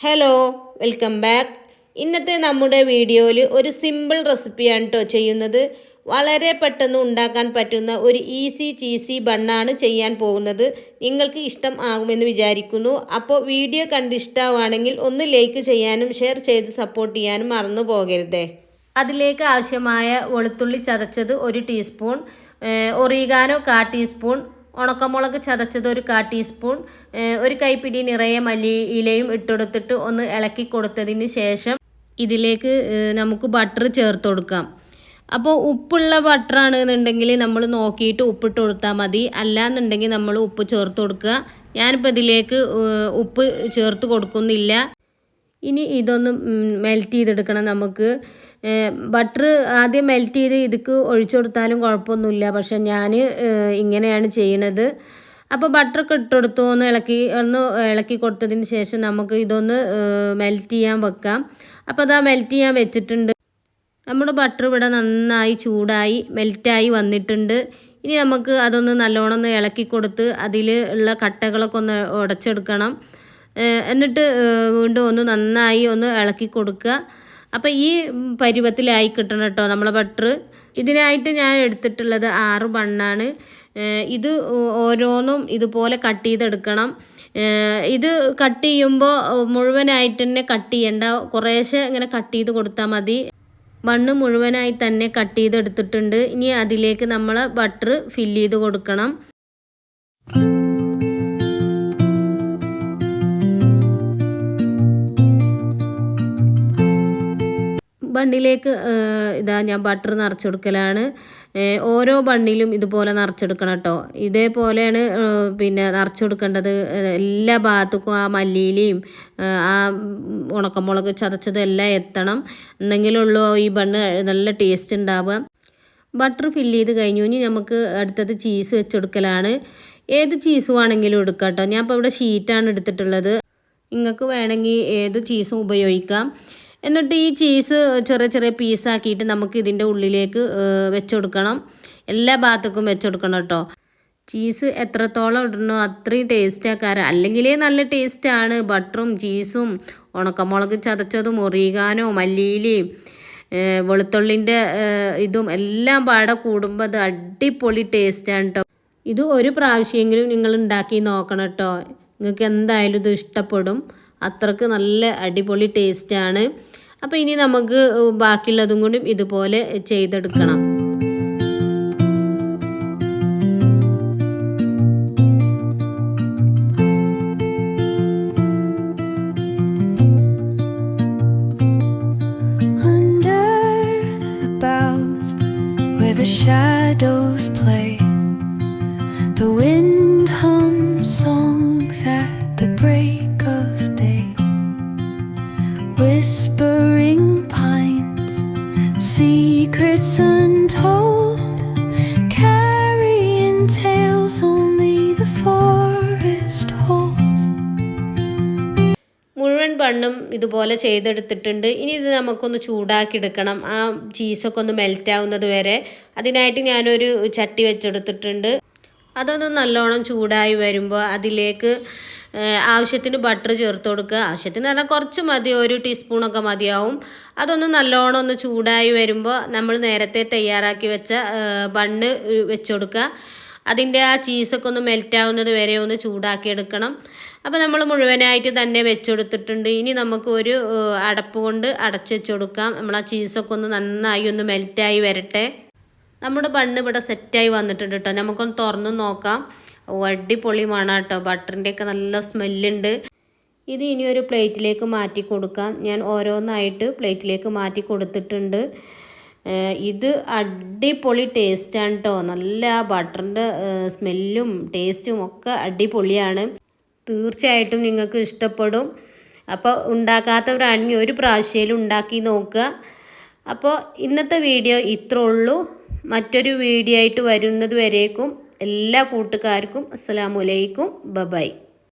Hello welcome back ഇന്നത്തെ നമ്മുടെ വീഡിയോയിൽ ഒരു സിമ്പിൾ റെസിപ്പിയാണ് കേട്ടോ ചെയ്യുന്നത്. വളരെ പെട്ടെന്ന് ഉണ്ടാക്കാൻ പറ്റുന്ന ഒരു ഈസി ചീസി ബണ്ണാണ് ചെയ്യാൻ പോകുന്നത്. നിങ്ങൾക്ക് ഇഷ്ടം ആകുമെന്ന് വിചാരിക്കുന്നു. അപ്പോൾ വീഡിയോ കണ്ടിഷ്ടമാണെങ്കിൽ ഒന്ന് ലൈക്ക് ചെയ്യാനും ഷെയർ ചെയ്ത് സപ്പോർട്ട് ചെയ്യാനും മറന്നു പോകരുതേ. അതിലേക്ക് ആവശ്യമായ വെളുത്തുള്ളി ചതച്ചത് ഒരു ടീസ്പൂൺ ഒറീഗാനോ കാ ടീസ്പൂൺ ഉണക്കമുളക് ചതച്ചത് ഒരു കാ ടീസ്പൂൺ ഒരു കൈപ്പിടി നിറയെ മല്ലി ഇലയും ഇട്ടെടുത്തിട്ട് ഒന്ന് ഇളക്കി കൊടുത്തതിന് ശേഷം ഇതിലേക്ക് നമുക്ക് ബട്ടർ ചേർത്ത് കൊടുക്കാം. അപ്പോൾ ഉപ്പുള്ള ബട്ടറാണ് എന്നുണ്ടെങ്കിൽ നമ്മൾ നോക്കിയിട്ട് ഉപ്പിട്ട് കൊടുത്താൽ മതി. അല്ലാന്നുണ്ടെങ്കിൽ നമ്മൾ ഉപ്പ് ചേർത്ത് കൊടുക്കുക. ഞാനിപ്പോൾ ഇതിലേക്ക് ഉപ്പ് ചേർത്ത് കൊടുക്കുന്നില്ല. ഇനി ഇതൊന്ന് മെൽറ്റ് ചെയ്തെടുക്കണം നമുക്ക്. ബട്ടർ ആദ്യം മെൽറ്റ് ചെയ്ത് ഇതിക്ക് ഒഴിച്ചു കൊടുത്താലും കുഴപ്പമൊന്നുമില്ല. പക്ഷെ ഞാൻ ഇങ്ങനെയാണ് ചെയ്യണത്. അപ്പോൾ ബട്ടറൊക്കെ ഇട്ടെടുത്തു ഒന്ന് ഇളക്കി ഒന്ന് ഇളക്കി കൊടുത്തതിന് ശേഷം നമുക്ക് ഇതൊന്ന് മെൽറ്റ് ചെയ്യാൻ വെക്കാം. അപ്പോൾ അതാ മെൽറ്റ് ചെയ്യാൻ വെച്ചിട്ടുണ്ട്. നമ്മുടെ ബട്ടർ ഇവിടെ നന്നായി ചൂടായി മെൽറ്റായി വന്നിട്ടുണ്ട്. ഇനി നമുക്ക് അതൊന്ന് നല്ലോണം ഒന്ന് ഇളക്കി കൊടുത്ത് അതിൽ ഉള്ള കട്ടകളൊക്കെ ഒന്ന് ഉടച്ചെടുക്കണം. എന്നിട്ട് വീണ്ടും ഒന്ന് നന്നായി ഒന്ന് ഇളക്കി കൊടുക്കുക. അപ്പോൾ ഈ പരുവത്തിലായി കിട്ടണം കേട്ടോ നമ്മളെ ബട്ടർ ഇതിനായിട്ട് ഞാൻ എടുത്തിട്ടുള്ളത് ആറ് ബണ്ണാണ് ഇത് ഓരോന്നും ഇതുപോലെ കട്ട് ചെയ്തെടുക്കണം. ഇത് കട്ട് ചെയ്യുമ്പോൾ മുഴുവനായിട്ട് തന്നെ കട്ട് ചെയ്യണ്ട. കുറേശ്ശെ ഇങ്ങനെ കട്ട് ചെയ്ത് കൊടുത്താൽ മതി. ബണ്ണ് മുഴുവനായി തന്നെ കട്ട് ചെയ്തെടുത്തിട്ടുണ്ട്. ഇനി അതിലേക്ക് നമ്മൾ ബട്ടർ ഫില്ല് ചെയ്ത് കൊടുക്കണം. ബണ്ണിലേക്ക് ഇതാ ഞാൻ ബട്ടർ നിറച്ചെടുക്കലാണ്. ഓരോ ബണ്ണിലും ഇതുപോലെ നിറച്ചെടുക്കണം കേട്ടോ ഇതേപോലെയാണ് പിന്നെ നിറച്ചെടുക്കേണ്ടത് എല്ലാ ഭാഗത്തേക്കും ആ മല്ലിയിലയും ആ ഉണക്കമുളക് ചതച്ചതും എല്ലാം എത്തണം. എന്നെങ്കിലുള്ളൂ ഈ ബണ്ണ് നല്ല ടേസ്റ്റ് ഉണ്ടാവുക. ബട്ടർ ഫില്ല് ചെയ്ത് കഴിഞ്ഞു. ഇനി നമുക്ക് അടുത്തത് ചീസ് വെച്ചെടുക്കലാണ്. ഏത് ചീസ് വേണമെങ്കിലും എടുക്കാം കേട്ടോ ഞാൻ ഇപ്പോൾ ഇവിടെ ഷീറ്റാണ് എടുത്തിട്ടുള്ളത്. നിങ്ങൾക്ക് വേണമെങ്കിൽ ഏത് ചീസും ഉപയോഗിക്കാം. എന്നിട്ട് ഈ ചീസ് ചെറിയ ചെറിയ പീസാക്കിയിട്ട് നമുക്ക് ഇതിന്റെ ഉള്ളിലേക്ക് വെച്ചുകൊടുക്കണം എല്ലാ ഭാഗത്തേക്കും വെച്ചുകൊടുക്കണം കേട്ടോ. ചീസ് എത്രത്തോളം ഇടണോ അത്രയും ടേസ്റ്റ് ആക്കാറ് അല്ലെങ്കിലേ നല്ല ടേസ്റ്റാണ് ബട്ടറും ചീസും ഉണക്കമുളക് ചതച്ചതും ഒറിയാനോ മല്ലിയിലയും വെളുത്തുള്ളിന്റെ ഇതും എല്ലാം പാടെ കൂടുമ്പോൾ അത് അടിപൊളി ടേസ്റ്റാണ് കേട്ടോ ഇത് ഒരു പ്രാവശ്യമെങ്കിലും നിങ്ങൾ ഉണ്ടാക്കി നോക്കണം കേട്ടോ നിങ്ങൾക്ക് എന്തായാലും ഇത് ഇഷ്ടപ്പെടും. അത്രയ്ക്ക് നല്ല അടിപൊളി ടേസ്റ്റാണ് അപ്പോൾ ഇനി നമുക്ക് ബാക്കിയുള്ളതും കൂടി ഇതുപോലെ ചെയ്തെടുക്കണം the shadows play, the wind hums songs at the break of day. Whispering മുഴുവൻ ബണ്ണും ഇതുപോലെ ചെയ്തെടുത്തിട്ടുണ്ട്. ഇനി ഇത് നമുക്കൊന്ന് ചൂടാക്കി എടുക്കണം. ആ ചീസൊക്കെ ഒന്ന് മെൽറ്റ് ആവുന്നത് വരെ. അതിനായിട്ട് ഞാനൊരു ചട്ടി വെച്ചെടുത്തിട്ടുണ്ട്. അതൊന്ന് നല്ലോണം ചൂടായി വരുമ്പോൾ അതിലേക്ക് ആവശ്യത്തിന് ബട്ടർ ചേർത്ത് കൊടുക്കുക. ആവശ്യത്തിന് പറഞ്ഞാൽ കുറച്ച് മതി. ഒരു ടീസ്പൂണൊക്കെ മതിയാവും. അതൊന്ന് നല്ലോണം ഒന്ന് ചൂടായി വരുമ്പോൾ നമ്മൾ നേരത്തെ തയ്യാറാക്കി വെച്ച ബണ്ണ് വെച്ചു കൊടുക്കുക. അതിന്റെ ആ ചീസൊക്കെ ഒന്ന് മെൽറ്റ് ആവുന്നത് വരെ ഒന്ന് ചൂടാക്കിയെടുക്കണം. അപ്പോൾ നമ്മൾ മുഴുവനായിട്ട് തന്നെ വെച്ചെടുത്തിട്ടുണ്ട്. ഇനി നമുക്ക് ഒരു അടപ്പ് കൊണ്ട് അടച്ച് വെച്ച് കൊടുക്കാം നമ്മൾ ആ ചീസൊക്കെ ഒന്ന് നന്നായി ഒന്ന് മെൽറ്റായി വരട്ടെ. നമ്മുടെ ബണ്ണ് ഇവിടെ സെറ്റായി വന്നിട്ടുണ്ട് കേട്ടോ നമുക്കൊന്ന് തുറന്ന് നോക്കാം. അടിപൊളി മണം കേട്ടോ ബട്ടറിന്റെയൊക്കെ നല്ല സ്മെല്ലുണ്ട്. ഇത് ഇനി ഒരു പ്ലേറ്റിലേക്ക് മാറ്റി കൊടുക്കാം. ഞാൻ ഓരോന്നായിട്ട് പ്ലേറ്റിലേക്ക് മാറ്റി കൊടുത്തിട്ടുണ്ട്. ഇത് അടിപൊളി ടേസ്റ്റാണ് കേട്ടോ നല്ല ബട്ടറിന്റെ സ്മെല്ലും ടേസ്റ്റും ഒക്കെ അടിപൊളിയാണ്. തീർച്ചയായിട്ടും നിങ്ങൾക്ക് ഇഷ്ടപ്പെടും. അപ്പോൾ ഉണ്ടാക്കാത്തവരാണെങ്കിൽ ഒരു പ്രാവശ്യം ഉണ്ടാക്കി നോക്കുക. അപ്പോൾ ഇന്നത്തെ വീഡിയോ ഇത്രേ ഉള്ളൂ. മറ്റൊരു വീഡിയോ ആയിട്ട് വരുന്നത് വരേക്കും എല്ലാ കൂട്ടുകാർക്കും അസ്സാമലൈക്കും ബബായ്